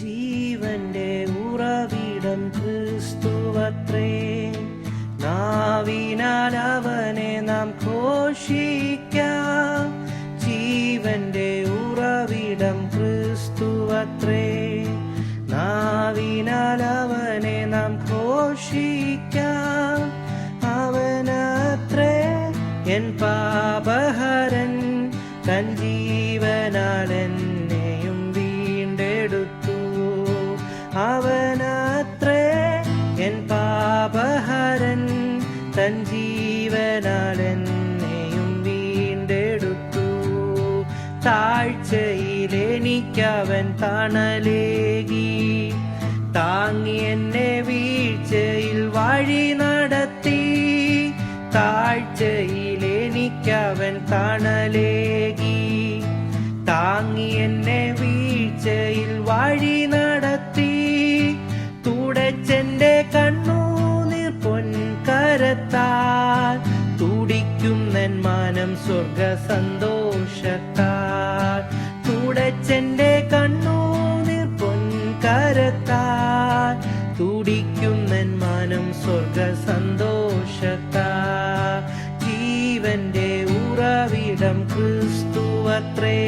ജീവന്റെ ഉറവിടം ക്രിസ്തുവത്രേ. നാവിനാൽ അവനെ നാം ഘോഷിക്കാം. ജീവന്റെ ഉറവിടം ക്രിസ്തുവത്രേ. നാവിനാൽ അവനെ നാം ഘോഷിക്കാം. അവനത്രേ എൻ പാപഹരൻ തൻ ജീവനാൽ തൻ വീണ്ടെടുത്തു. താഴ്ചയിൽ എനിക്കവൻ തണലേകി. താങ്ങി എന്നെ വീഴ്ചയിൽ വഴി നടത്തി. താഴ്ചയിൽ എനിക്കവൻ തണലേകി സ്വർഗ സന്തോഷത്താൽ തുടച്ചെന്റെ കണ്ണൂനിർ പൊൻകരത്താൽ തുടിക്കുന്നൻ മാനം സ്വർഗ സന്തോഷത്താൽ ജീവന്റെ ഉറവിടം ക്രിസ്തുവത്രേ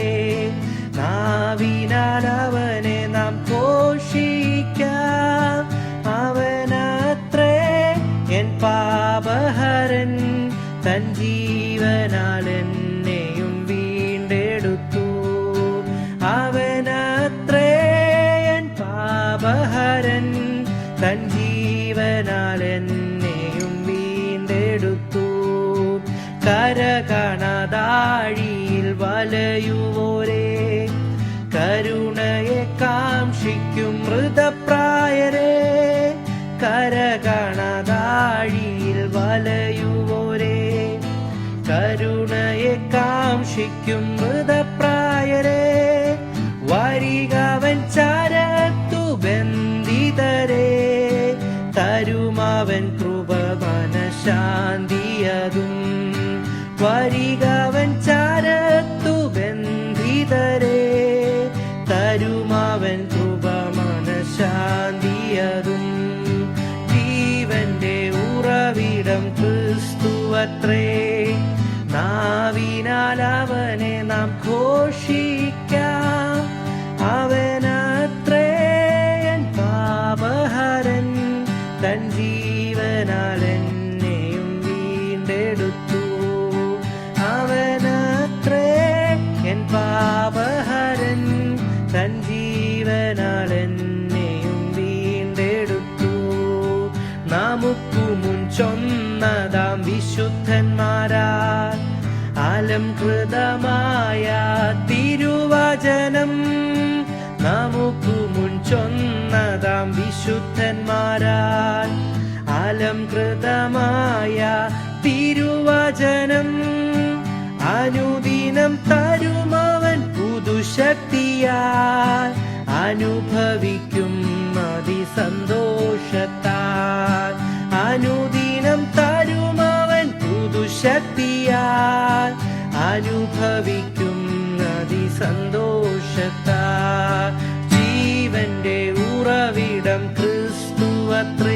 വീണ്ടെടുത്തു കര കാണാതാഴിയിൽ വലയുവോരേ. കരുണയെ കാംക്ഷിക്കും മൃതപ്രായരെ. കര കാണാതാഴിയിൽ വലയുവോരേ. കരുണയെ കാംക്ഷിക്കും മൃതപ്രായരെ. വരികവൻ ചരത്തു തരുമവൻ കൃപ മനഃശാന്തിയതും. വരികവൻ ചരത്തു ബന്ധിതരെ തരുമാവൻ കൃപ മനഃശാന്തിയതും. ജീവന്റെ ഉറവിടം ക്രിസ്തുവത്രേ നാവിനാൽ അവനെ നാം ഘോഷിക്കാം. അവനത്രേ പാപഹരൻ തൻ ജീവനാൽ എന്നെയും വീണ്ടെടുത്തു. അവനത്രേ എൻ പാപഹരൻ തൻ ജീവനാൽ എന്നെയും വീണ്ടെടുത്തു. നമുക്കു മുൻ ചൊന്നതാം വിശുദ്ധന്മാരാൽ അലംകൃതമായ തിരുവചനം. നമുക്കു മുൻ ചൊന്നതാം വിശുദ്ധന്മാരാൽ അലംകൃതമായ തിരുവചനം. അനുദിനം തരുമവൻ പുതുശക്തിയാൽ അനുഭവിക്കും അതിസന്തോഷത്താൽ. അനുദിനം തരുമവൻ പുതുശക്തിയാൽ അനുഭവിക്കും അതിസന്തോഷത്താൽ. ജീവന്റെ ഉറവിടം ക്രിസ്തുവത്രേ